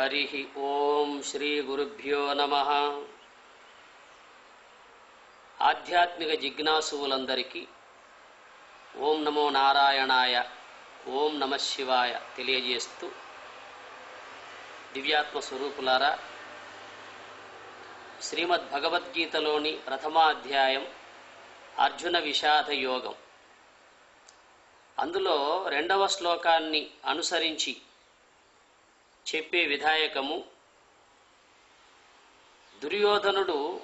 హరి ఓం శ్రీ గురుభ్యో నమ. ఆధ్యాత్మిక జిజ్ఞాసువులందరికీ ఓం నమో నారాయణాయ ఓం నమ శివాయ తెలియజేస్తూ దివ్యాత్మ స్వరూపులారా శ్రీమద్ భగవద్గీతలోని ప్రథమాధ్యాయం అర్జున విషాద యోగం. అందులో రెండవ శ్లోకాన్ని అనుసరించి చెప్పే విధాయకము. దుర్యోధనుడు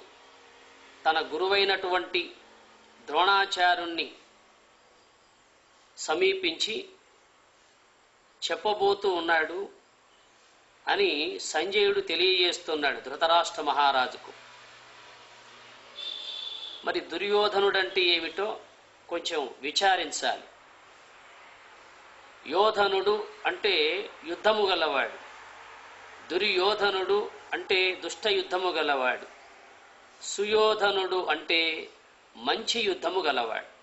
తన గురువైనటువంటి ద్రోణాచార్యుణ్ణి సమీపించి చెప్పబోతూ ఉన్నాడు అని సంజయుడు తెలియజేస్తున్నాడు ధృతరాష్ట్ర మహారాజుకు. మరి దుర్యోధనుడంటే ఏమిటో కొంచెం విచారించాలి. యోధనుడు అంటే యుద్ధము గలవాడు. దుర్యోధనుడు అంటే దుష్ట యుద్ధము గలవాడు. సుయోధనుడు అంటే మంచి యుద్ధము గలవాడు.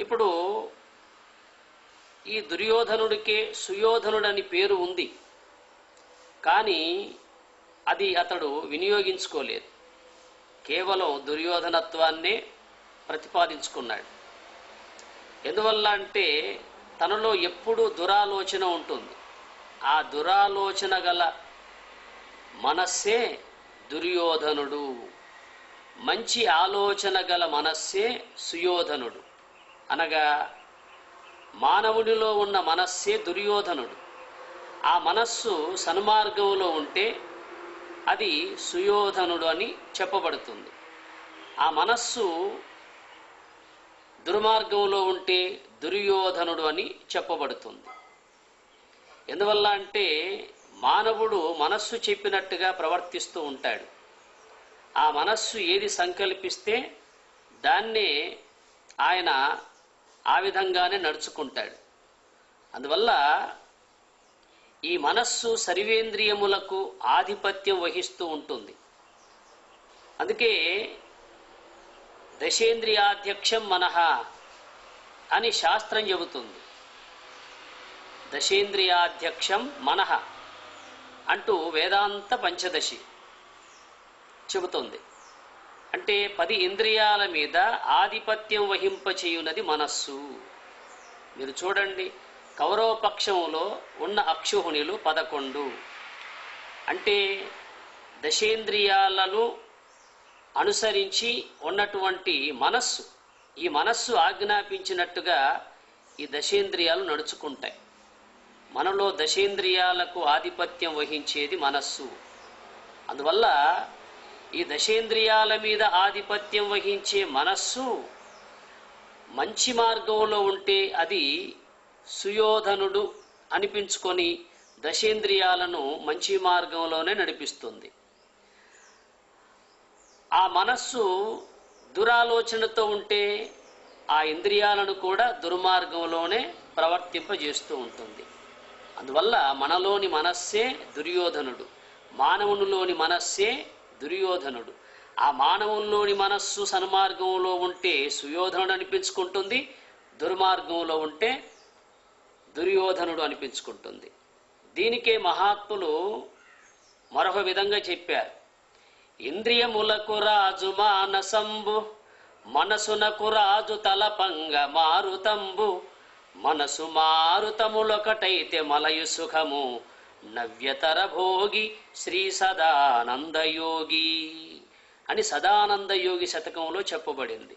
ఇప్పుడు ఈ దుర్యోధనుడికే సుయోధనుడని పేరు ఉంది. కానీ అది అతడు వినియోగించుకోలేదు. కేవలం దుర్యోధనత్వాన్నే ప్రతిపాదించుకున్నాడు. ఎందువల్ల అంటే తనలో ఎప్పుడూ దురాలోచన ఉంటుంది. ఆ దురాలోచన గల మనస్సే దుర్యోధనుడు. మంచి ఆలోచన గల మనస్సే సుయోధనుడు. అనగా మానవుడిలో ఉన్న మనస్సే దుర్యోధనుడు. ఆ మనస్సు సన్మార్గంలో ఉంటే అది సుయోధనుడు అని చెప్పబడుతుంది. ఆ మనస్సు దుర్మార్గంలో ఉంటే దుర్యోధనుడు అని చెప్పబడుతుంది. ఎందువల్ల అంటే మానవుడు మనస్సు చెప్పినట్టుగా ప్రవర్తిస్తూ ఉంటాడు. ఆ మనస్సు ఏది సంకల్పిస్తే దాన్నే ఆయన ఆ విధంగానే నడుచుకుంటాడు. అందువల్ల ఈ మనస్సు సర్వేంద్రియములకు ఆధిపత్యం వహిస్తూ ఉంటుంది. అందుకే దశేంద్రియాధ్యక్షం మనః అని శాస్త్రం చెబుతుంది. దశేంద్రియాధ్యక్షం మనః అంటూ వేదాంత పంచదశి చెబుతుంది. అంటే పది ఇంద్రియాల మీద ఆధిపత్యం వహింపచేయునది మనస్సు. మీరు చూడండి కౌరవపక్షంలో ఉన్న అక్షుహుణులు పదకొండు. అంటే దశేంద్రియాలను అనుసరించి ఉన్నటువంటి మనస్సు ఈ మనస్సు ఆజ్ఞాపించినట్టుగా ఈ దశేంద్రియాలు నడుచుకుంటాయి. మనలో దశేంద్రియాలకు ఆధిపత్యం వహించేది మనస్సు. అందువల్ల ఈ దశేంద్రియాల మీద ఆధిపత్యం వహించే మనస్సు మంచి మార్గంలో ఉంటే అది సుయోధనుడు అనిపించుకొని దశేంద్రియాలను మంచి మార్గంలోనే నడిపిస్తుంది. ఆ మనస్సు దురాలోచనతో ఉంటే ఆ ఇంద్రియాలను కూడా దుర్మార్గంలోనే ప్రవర్తింపజేస్తూ ఉంటుంది. అందువల్ల మనలోని మనస్సే దుర్యోధనుడు మానవునిలోని మనస్సే దుర్యోధనుడు. ఆ మానవుల్లోని మనస్సు సన్మార్గంలో ఉంటే సుయోధనుడు అనిపించుకుంటుంది దుర్మార్గంలో ఉంటే దుర్యోధనుడు అనిపించుకుంటుంది. దీనికే మహాత్ములు మరొక విధంగా చెప్పారు. ఇంద్రియములకు రాజు మానసంబు మనసునకు రాజు తలపంగ మారుతంబు మనసు మారుతములొకటైతే మలయు సుఖము. నవ్యతర భోగి శ్రీ సదానందయోగి అని సదానందయోగి శతకంలో చెప్పబడింది.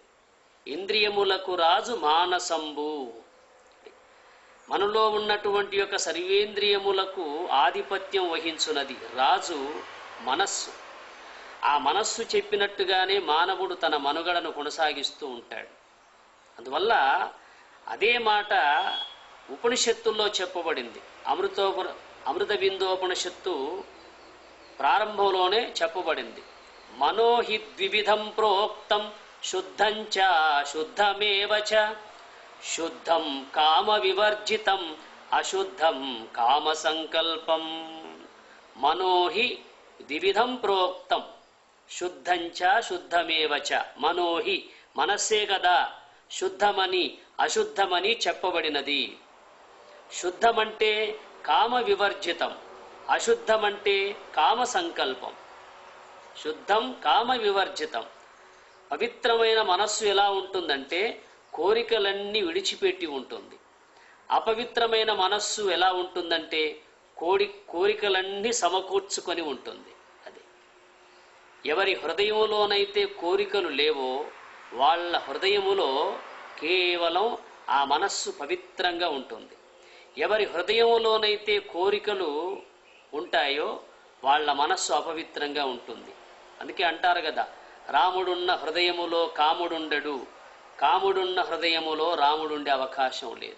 ఇంద్రియములకు రాజు మానసంబు. మనలో ఉన్నటువంటి యొక్క సర్వేంద్రియములకు ఆధిపత్యం వహించున్నది రాజు మనస్సు. ఆ మనస్సు చెప్పినట్టుగానే మానవుడు తన మనుగడను కొనసాగిస్తూ ఉంటాడు. అందువల్ల అదే మాట ఉపనిషత్తుల్లో చెప్పబడింది. అమృతోప అమృత బిందోపనిషత్తు ప్రారంభంలోనే చెప్పబడింది. మనోహి ద్వివిధం ప్రోక్తం శుద్ధంచ శుద్ధమేవ చ. శుద్ధం కామ వివర్జితం అశుద్ధం కామ సంకల్పం మనోహి ద్విధం ప్రోక్తం శుద్ధంచ శుద్ధమేవ చ. మనోహి మనస్సే కదా. శుద్ధమని అశుద్ధమని చెప్పబడినది. శుద్ధమంటే కామ వివర్జితం అశుద్ధం అంటే కామ సంకల్పం. శుద్ధం కామ వివర్జితం. పవిత్రమైన మనస్సు ఎలా ఉంటుందంటే కోరికలన్నీ విడిచిపెట్టి ఉంటుంది. అపవిత్రమైన మనస్సు ఎలా ఉంటుందంటే కోడి కోరికలన్నీ సమకూర్చుకొని ఉంటుంది. అది ఎవరి హృదయంలోనైతే కోరికలు లేవో వాళ్ళ హృదయములో కేవలం ఆ మనస్సు పవిత్రంగా ఉంటుంది. ఎవరి హృదయంలోనైతే కోరికలు ఉంటాయో వాళ్ళ మనస్సు అపవిత్రంగా ఉంటుంది. అందుకే అంటారు కదా రాముడున్న హృదయములో కాముడుండడు. కాముడున్న హృదయములో రాముడుండే అవకాశం లేదు.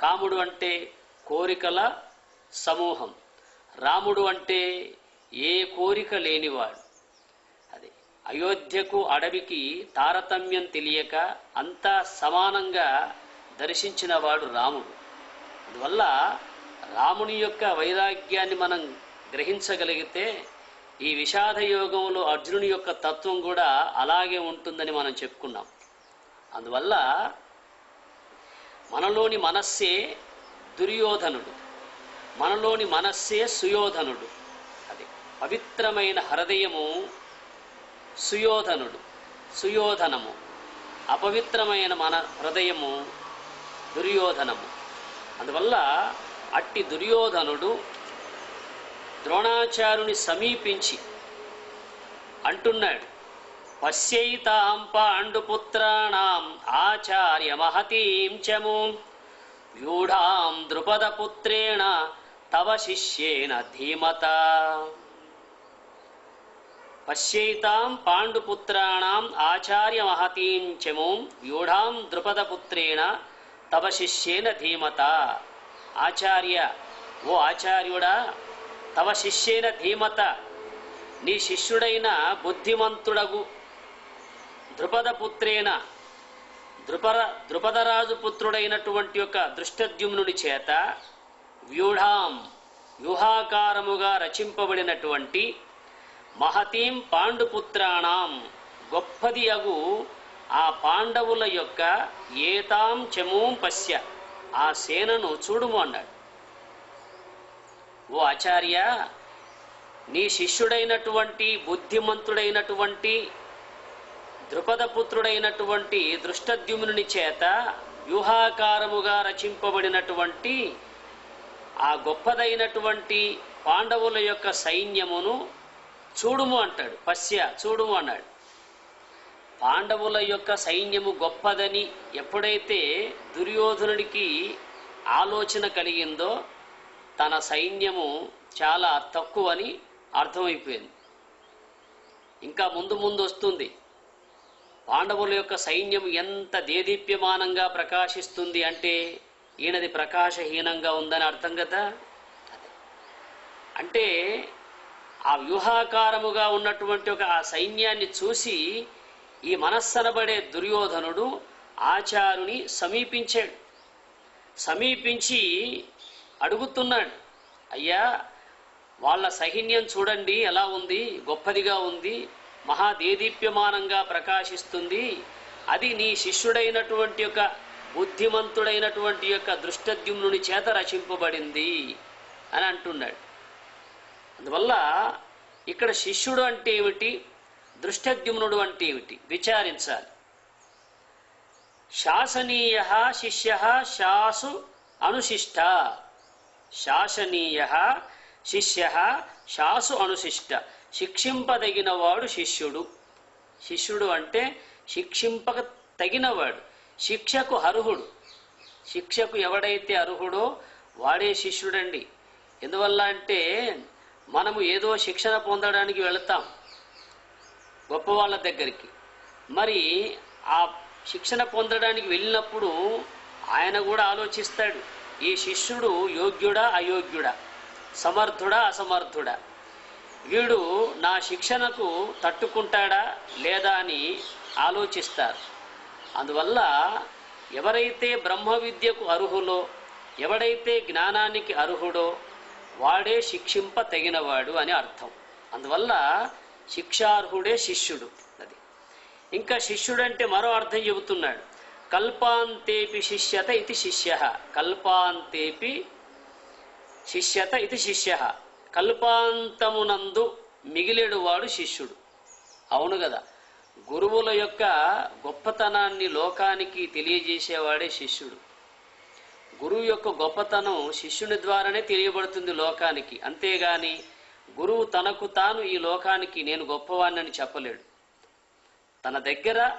కాముడు అంటే కోరికల సమూహం. రాముడు అంటే ఏ కోరిక లేనివాడు. అయోధ్యకు అడవికి తారతమ్యం తెలియక అంతా సమానంగా దర్శించినవాడు రాముడు. అందువల్ల రాముని యొక్క వైరాగ్యాన్ని మనం గ్రహించగలిగితే ఈ విషాద యోగంలో అర్జునుని యొక్క తత్వం కూడా అలాగే ఉంటుందని మనం చెప్పుకున్నాం. అందువల్ల మనలోని మనస్సే దుర్యోధనుడు. మనలోని మనస్సే సుయోధనుడు. అది పవిత్రమైన హృదయము సుయోధనుడు సుయోధనము అపవిత్రమైన మన హృదయము దుర్యోధనము. అందువల్ల అట్టి దుర్యోధనుడు ద్రోణాచార్యుని సమీపించి అంటున్నాడు పశ్యైతాం పాండుపుత్రాణం ఆచార్య మహతీం చము. వ్యూఢాం ద్రుపదపుత్రేణ తవ శిష్యేన ధీమత. పశ్యైతాం పాండుపుత్రాణం ఆచార్య మహతీం చముం వ్యూఢాం ద్రుపదపుత్రేణ తవ శిష్యేన ధీమత. ఆచార్య ఓ ఆచార్యుడా తవ శిష్యేన ధీమత. నీ శిష్యుడైన బుద్ధిమంతుడగు ద్రుపద ద్రుపర ద్రుపదరాజు పుత్రుడైనటువంటి యొక్క దృష్టద్యుమ్నుడి చేత వ్యూఢాం వ్యూహాకారముగా రచింపబడినటువంటి మహతీం పాండుపుత్రాణం. గొప్పది అగు ఆ పాండవుల యొక్క ఏతాం చమూం పశ్య. ఆ సేనను చూడుము అన్నాడు. ఓ ఆచార్య నీ శిష్యుడైనటువంటి బుద్ధిమంతుడైనటువంటి ద్రుపదపుత్రుడైనటువంటి దృష్టద్యుమ్నుని చేత వ్యూహాకారముగా రచింపబడినటువంటి ఆ గొప్పదైనటువంటి పాండవుల యొక్క సైన్యమును చూడుము అంటాడు. పశ్య చూడుము అన్నాడు. పాండవుల యొక్క సైన్యము గొప్పదని ఎప్పుడైతే దుర్యోధనుడికి ఆలోచన కలిగిందో తన సైన్యము చాలా తక్కువని అర్థమైపోయింది. ఇంకా ముందు ముందు వస్తుంది. పాండవుల యొక్క సైన్యం ఎంత దేదీప్యమానంగా ప్రకాశిస్తుంది అంటే ఈయనది ప్రకాశహీనంగా ఉందని అర్థం కదా? అంటే ఆ వ్యూహాకారముగా ఉన్నటువంటి ఒక ఆ సైన్యాన్ని చూసి ఈ మనస్సనబడే దుర్యోధనుడు ఆచారుని సమీపించాడు. సమీపించి అడుగుతున్నాడు అయ్యా వాళ్ళ సైన్యం చూడండి ఎలా ఉంది? గొప్పదిగా ఉంది మహాదేదీప్యమానంగా ప్రకాశిస్తుంది. అది నీ శిష్యుడైనటువంటి యొక్క బుద్ధిమంతుడైనటువంటి యొక్క దృష్టద్యుమ్నుని చేత రచింపబడింది అని అంటున్నాడు. అందువల్ల ఇక్కడ శిష్యుడు అంటే ఏమిటి? దృష్టద్యుమ్నుడు అంటే ఏమిటి? విచారించాలి. శాసనీయ శిష్య శాసు అనుశిష్ట. శాసనీయ శిష్య శాసు అనుశిష్ట. శిక్షింపదగినవాడు శిష్యుడు. శిష్యుడు అంటే శిక్షింపక తగినవాడు. శిక్షకు అర్హుడు. శిక్షకు ఎవడైతే అర్హుడో వాడే శిష్యుడండి. ఎందువల్ల అంటే మనము ఏదో శిక్షణ పొందడానికి వెళతాం గొప్ప వాళ్ళ దగ్గరికి. మరి ఆ శిక్షణ పొందడానికి వెళ్ళినప్పుడు ఆయన కూడా ఆలోచిస్తాడు ఈ శిష్యుడు యోగ్యుడా అయోగ్యుడా? సమర్థుడా అసమర్థుడా? వీడు నా శిక్షణకు తట్టుకుంటాడా లేదా అని ఆలోచిస్తారు. అందువల్ల ఎవరైతే బ్రహ్మ విద్యకు అర్హులో ఎవడైతే జ్ఞానానికి అర్హుడో వాడే శిక్షింప తగినవాడు అని అర్థం. అందువల్ల శిక్షార్హుడే శిష్యుడు అది. ఇంకా శిష్యుడంటే మరో అర్థం చెబుతున్నాడు. కల్పాంతేపి శిష్యత ఇది శిష్య. కల్పాంతేపి శిష్యత ఇది శిష్య. కల్పాంతమునందు మిగిలేడువాడు శిష్యుడు. అవును కదా. గురువుల యొక్క గొప్పతనాన్ని లోకానికి తెలియజేసేవాడే శిష్యుడు. గురువు యొక్క గొప్పతనం శిష్యుని ద్వారానే తెలియబడుతుంది లోకానికి. అంతేగాని గురువు తనకు తాను ఈ లోకానికి నేను గొప్పవాణ్ణని చెప్పలేడు. తన దగ్గర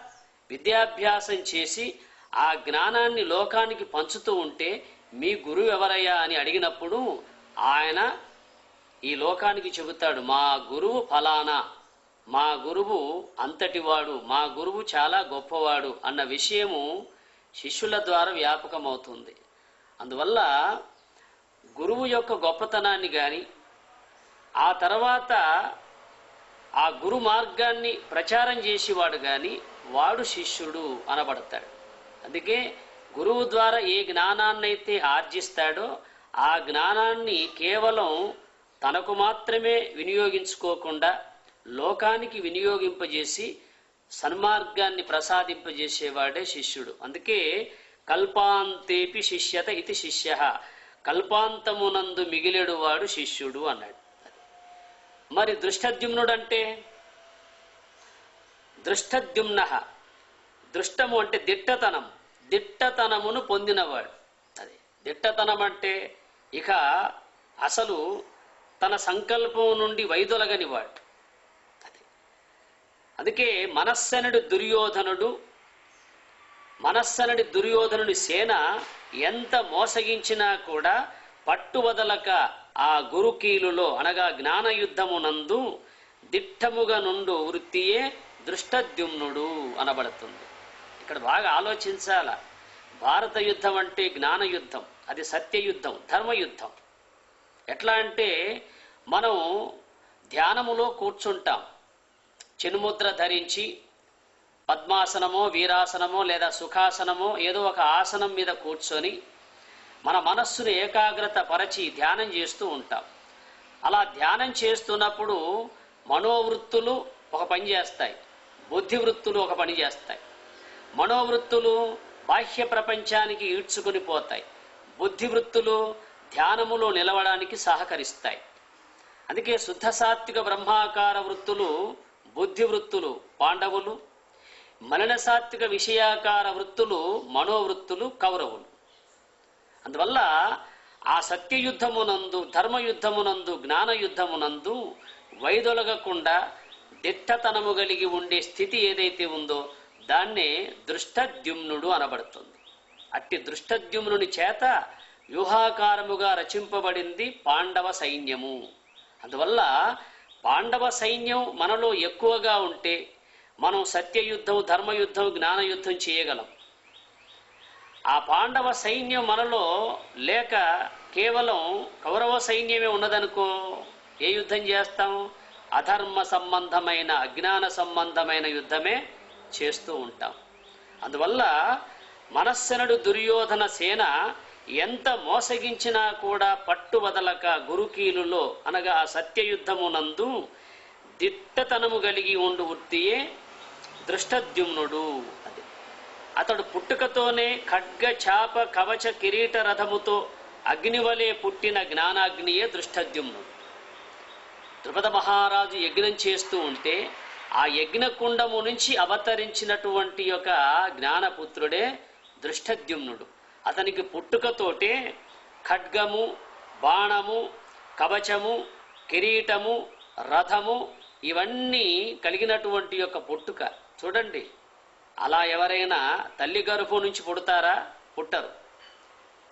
విద్యాభ్యాసం చేసి ఆ జ్ఞానాన్ని లోకానికి పంచుతూ ఉంటే మీ గురువు ఎవరయ్యా అని అడిగినప్పుడు ఆయన ఈ లోకానికి చెబుతాడు మా గురువు ఫలానా? మా గురువు అంతటివాడు మా గురువు చాలా గొప్పవాడు అన్న విషయము శిష్యుల ద్వారా వ్యాపకమవుతుంది. అందువల్ల గురువు యొక్క గొప్పతనాన్ని కానీ ఆ తర్వాత ఆ గురు మార్గాన్ని ప్రచారం చేసేవాడు కానీ వాడు శిష్యుడు అనబడతాడు. అందుకే గురువు ద్వారా ఏ జ్ఞానాన్నైతే ఆర్జిస్తాడో ఆ జ్ఞానాన్ని కేవలం తనకు మాత్రమే వినియోగించుకోకుండా లోకానికి వినియోగింపజేసి సన్మార్గాన్ని ప్రసాదింపజేసేవాడే శిష్యుడు. అందుకే కల్పాంతేపి శిష్యత ఇది శిష్య. కల్పాంతమునందు మిగిలేడు వాడు శిష్యుడు అన్నాడు. మరి దృష్టద్యుమ్నుడు అంటే దృష్టద్యుమ్న. దృష్టము అంటే దిట్టతనం. దిట్టతనమును పొందినవాడు. అది. దిట్టతనం అంటే ఇక అసలు తన సంకల్పం నుండి వైదొలగనివాడు. అది. అందుకే మనస్సనుడు దుర్యోధనుడు మనస్సనడి దుర్యోధనుడి సేన ఎంత మోసగించినా కూడా పట్టువదలక ఆ గురుకీలులో అనగా జ్ఞానయుద్ధమునందు దిట్టముగా నుండు వృత్తియే దృష్టద్యుమ్నుడు అనబడుతుంది. ఇక్కడ బాగా ఆలోచించాల. భారత యుద్ధం అంటే జ్ఞాన యుద్ధం అది సత్య యుద్ధం ధర్మ యుద్ధం ఎట్లా అంటే మనం ధ్యానములో కూర్చుంటాం. చినుముద్ర ధరించి పద్మాసనమో వీరాసనమో లేదా సుఖాసనమో ఏదో ఒక ఆసనం మీద కూర్చొని మన మనస్సును ఏకాగ్రత పరచి ధ్యానం చేస్తూ ఉంటాం. అలా ధ్యానం చేస్తున్నప్పుడు మనోవృత్తులు ఒక పని చేస్తాయి. బుద్ధి వృత్తులు ఒక పని చేస్తాయి. మనోవృత్తులు బాహ్య ప్రపంచానికి ఈడ్చుకుని పోతాయి. బుద్ధి వృత్తులు ధ్యానములో నిలవడానికి సహకరిస్తాయి. అందుకే శుద్ధ సాత్విక బ్రహ్మాకార వృత్తులు బుద్ధి వృత్తులు పాండవులు మననసాత్విక విషయాకార వృత్తులు మనోవృత్తులు కౌరవులు. అందువల్ల ఆ సత్యయుద్ధమునందు ధర్మయుద్ధమునందు జ్ఞానయుద్ధమునందు వైదొలగకుండా దిట్టతనము కలిగి ఉండే స్థితి ఏదైతే ఉందో దాన్నే దృష్టద్యుమ్నుడు అనబడుతుంది. అట్టి దృష్టద్యుమ్నుని చేత వ్యూహాకారముగా రచింపబడింది పాండవ సైన్యము. అందువల్ల పాండవ సైన్యం మనలో ఎక్కువగా ఉంటే మనం సత్యయుద్ధం ధర్మయుద్ధం జ్ఞానయుద్ధం చేయగలం. ఆ పాండవ సైన్యం మనలో లేక కేవలం కౌరవ సైన్యమే ఉన్నదనుకో ఏ యుద్ధం చేస్తాం? అధర్మ సంబంధమైన అజ్ఞాన సంబంధమైన యుద్ధమే చేస్తూ ఉంటాం. అందువల్ల మనస్సనుడు దుర్యోధన సేన ఎంత మోసగించినా కూడా పట్టు వదలక గురుకీలులో అనగా ఆ సత్యయుద్ధమునందు దిట్టతనము కలిగి ఉండు వృత్తియే దృష్టద్యుమ్నుడు అది. అతడు పుట్టుకతోనే ఖడ్గ చాప కవచ కిరీట రథముతో అగ్నివలే పుట్టిన జ్ఞానాగ్నియే దృష్టద్యుమ్నుడు. ద్రుపద మహారాజు యజ్ఞం చేస్తూ ఉంటే ఆ యజ్ఞకుండము నుంచి అవతరించినటువంటి యొక్క జ్ఞానపుత్రుడే దృష్టద్యుమ్నుడు. అతనికి పుట్టుకతోటే ఖడ్గము బాణము కవచము కిరీటము రథము ఇవన్నీ కలిగినటువంటి యొక్క పుట్టుక. చూడండి అలా ఎవరైనా తల్లి గర్భం నుంచి పుడతారా? పుట్టరు.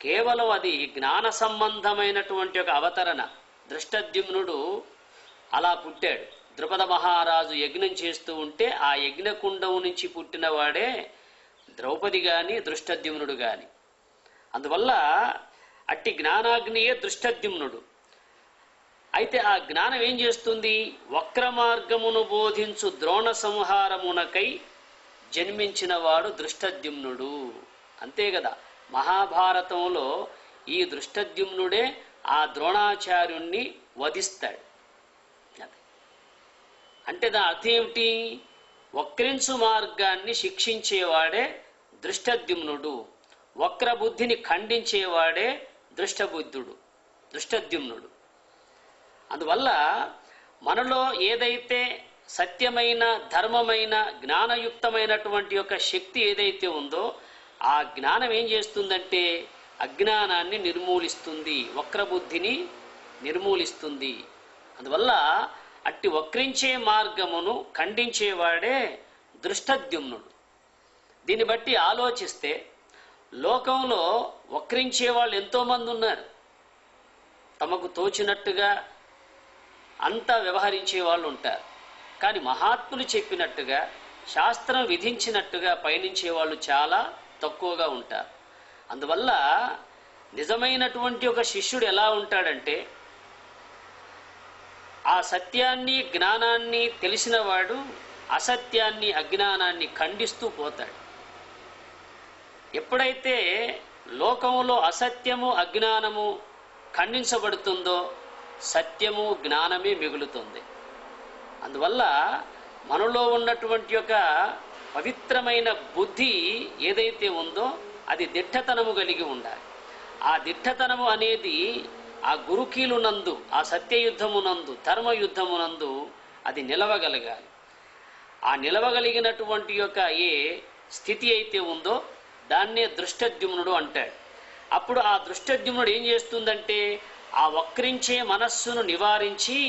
కేవలం అది జ్ఞాన సంబంధమైనటువంటి ఒక అవతరణ. దృష్టద్యుమ్నుడు అలా పుట్టాడు. ద్రుపద మహారాజు యజ్ఞం చేస్తూ ఉంటే ఆ యజ్ఞకుండం నుంచి పుట్టినవాడే ద్రౌపది గాని దృష్టద్యుమ్నుడు గాని. అందువల్ల అట్టి జ్ఞానాగ్నియే దృష్టద్యుమ్నుడు. అయితే ఆ జ్ఞానం ఏం చేస్తుంది? వక్ర మార్గమును బోధించు ద్రోణ సంహారమునకై జన్మించిన వాడు దృష్టద్యుమ్నుడు. అంతే కదా? మహాభారతంలో ఈ దృష్టద్యుమ్నుడే ఆ ద్రోణాచార్యుణ్ణి వధిస్తాడు. అంటే దాని అర్థం ఏమిటి? వక్రించు మార్గాన్ని శిక్షించేవాడే దృష్టద్యుమ్నుడు. వక్రబుద్ధిని ఖండించేవాడే దృష్టబుద్ధుడు. దృష్టద్యుమ్నుడు. అందువల్ల మనలో ఏదైతే సత్యమైన ధర్మమైన జ్ఞానయుక్తమైనటువంటి యొక్క శక్తి ఏదైతే ఉందో ఆ జ్ఞానం ఏం చేస్తుందంటే అజ్ఞానాన్ని నిర్మూలిస్తుంది వక్రబుద్ధిని నిర్మూలిస్తుంది. అందువల్ల అట్టి వక్రించే మార్గమును ఖండించేవాడే దృష్టద్యుమ్నుడు. దీన్ని బట్టి ఆలోచిస్తే లోకంలో వక్రించే వాళ్ళు ఎంతోమంది ఉన్నారు. తమకు తోచినట్టుగా అంతా వ్యవహరించే వాళ్ళు ఉంటారు. కానీ మహాత్ములు చెప్పినట్టుగా శాస్త్రం విధించినట్టుగా పయనించే వాళ్ళు చాలా తక్కువగా ఉంటారు. అందువల్ల నిజమైనటువంటి ఒక శిష్యుడు ఎలా ఉంటాడంటే ఆ సత్యాన్ని జ్ఞానాన్ని తెలిసినవాడు అసత్యాన్ని అజ్ఞానాన్ని ఖండిస్తూ పోతాడు. ఎప్పుడైతే లోకంలో అసత్యము అజ్ఞానము ఖండించబడుతుందో సత్యము జ్ఞానమే మిగులుతుంది. అందువల్ల మనలో ఉన్నటువంటి యొక్క పవిత్రమైన బుద్ధి ఏదైతే ఉందో అది దిట్టతనము కలిగి ఉండాలి. ఆ దిట్టతనము అనేది ఆ గురుకీలునందు ఆ సత్యయుద్ధమునందు ధర్మయుద్ధమునందు అది నిలవగలగాలి. ఆ నిలవగలిగినటువంటి యొక్క ఏ స్థితి అయితే ఉందో దాన్నే దృష్టద్యుమ్నుడు అంటాడు. అప్పుడు ఆ దృష్టద్యుమ్నుడు ఏం చేస్తుందంటే ఆ వక్రించే మనస్సును నివారించి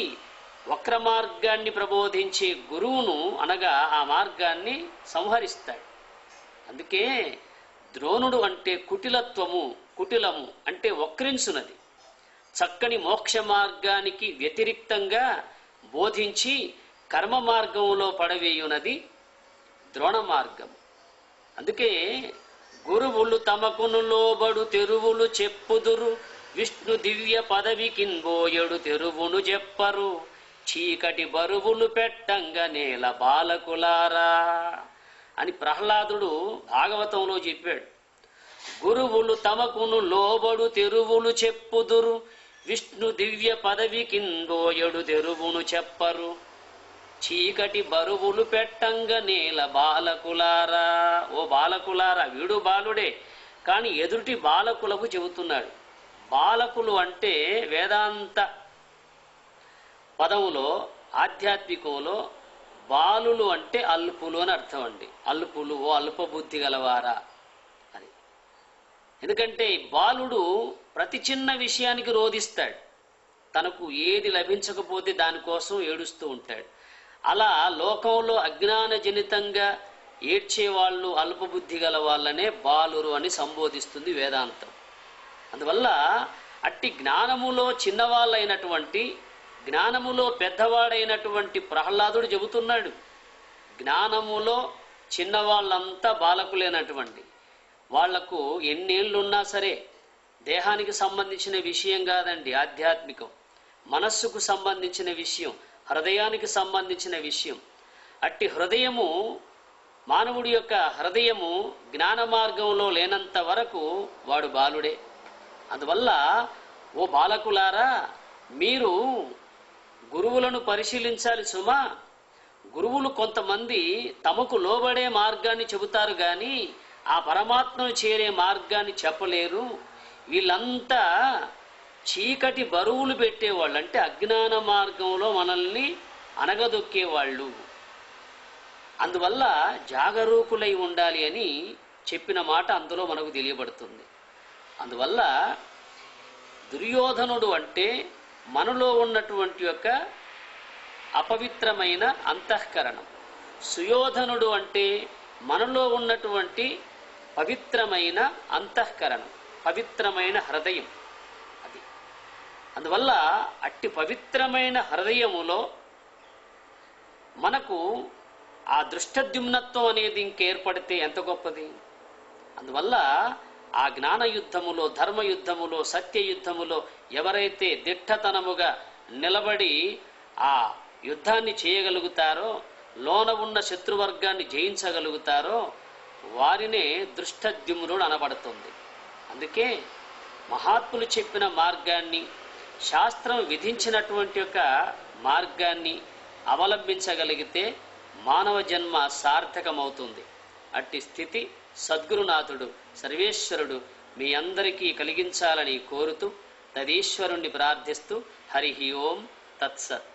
వక్ర మార్గాన్ని ప్రబోధించే గురువును అనగా ఆ మార్గాన్ని సంహరిస్తాడు. అందుకే ద్రోణుడు అంటే కుటిలత్వము కుటిలము అంటే వక్రించునది. చక్కని మోక్ష మార్గానికి వ్యతిరిక్తంగా బోధించి కర్మ మార్గంలో పడవేయునది ద్రోణ మార్గం అందుకే గురువులు తమకును లోబడు తెరువులు చెప్పుదురు విష్ణు దివ్య పదవి కింబోయడు తెరువును చెప్పరు. చీకటి బరువును పెట్టంగ నేల బాలకులారా అని ప్రహ్లాదుడు భాగవతంలో చెప్పాడు. గురువులు తమకును లోబడు తెరువులు చెప్పుదురు. విష్ణు దివ్య పదవి కిందోయడు తెరువును చెప్పరు. చీకటి బరువులు పెట్టంగ నేల బాలకులారా. ఓ బాలకులారా వీడు బాలుడే. కానీ ఎదుటి బాలకులకు చెబుతున్నాడు. బాలకులు అంటే వేదాంత పదములో ఆధ్యాత్మికంలో బాలులు అంటే అల్పులు అని అర్థం అండి. అల్పులు ఓ అల్పబుద్ధి గలవారా అని. ఎందుకంటే ఈ బాలుడు ప్రతి చిన్న విషయానికి రోధిస్తాడు. తనకు ఏది లభించకపోతే దానికోసం ఏడుస్తూ ఉంటాడు. అలా లోకంలో అజ్ఞానజనితంగా ఏడ్చేవాళ్ళు అల్పబుద్ధి గల వాళ్ళనే బాలురు అని సంబోధిస్తుంది వేదాంతం. అందువల్ల అట్టి జ్ఞానములో చిన్నవాళ్ళైనటువంటి జ్ఞానములో పెద్దవాడైనటువంటి ప్రహ్లాదుడు చెబుతున్నాడు జ్ఞానములో చిన్నవాళ్ళంతా బాలకులైనటువంటి వాళ్ళకు ఎన్నేళ్ళున్నా సరే దేహానికి సంబంధించిన విషయం కాదండి ఆధ్యాత్మికం. మనస్సుకు సంబంధించిన విషయం హృదయానికి సంబంధించిన విషయం. అట్టి హృదయము మానవుడి యొక్క హృదయము జ్ఞాన మార్గంలో లేనంత వరకు వాడు బాలుడే. అందువల్ల ఓ బాలకులారా మీరు గురువులను పరిశీలించాలి సుమా. గురువులు కొంతమంది తమకు లోబడే మార్గాన్ని చెబుతారు కానీ ఆ పరమాత్మను చేరే మార్గాన్ని చెప్పలేరు. వీళ్ళంతా చీకటి బరువులు పెట్టేవాళ్ళు. అంటే అజ్ఞాన మార్గంలో మనల్ని అనగదొక్కేవాళ్ళు అందువల్ల జాగరూకులై ఉండాలి అని చెప్పిన మాట అందులో మనకు తెలియబడుతుంది. అందువల్ల దుర్యోధనుడు అంటే మనలో ఉన్నటువంటి యొక్క అపవిత్రమైన అంతఃకరణం. సుయోధనుడు అంటే మనలో ఉన్నటువంటి పవిత్రమైన అంతఃకరణం పవిత్రమైన హృదయం అది. అందువల్ల అట్టి పవిత్రమైన హృదయములో మనకు ఆ దృష్టద్యుమ్నత్వం అనేది ఇంకేర్పడితే ఎంత గొప్పది? అందువల్ల ఆ జ్ఞాన యుద్ధములో ధర్మ యుద్ధములో సత్య యుద్ధములో ఎవరైతే దిట్టతనముగా నిలబడి ఆ యుద్ధాన్ని చేయగలుగుతారో లోన ఉన్న శత్రువర్గాన్ని జయించగలుగుతారో వారినే దృష్టద్యుమ్నుడు అనబడుతుంది. అందుకే మహాత్ములు చెప్పిన మార్గాన్ని శాస్త్రం విధించినటువంటి యొక్క మార్గాన్ని అవలంబించగలిగితే మానవ జన్మ సార్థకమవుతుంది. అట్టి స్థితి సద్గురునాథుడు సర్వేశ్వరుడు మీ అందరికీ కలిగించాలని కోరుతూ తదీశ్వరుణ్ణి ప్రార్థిస్తూ హరి ఓం తత్సత్.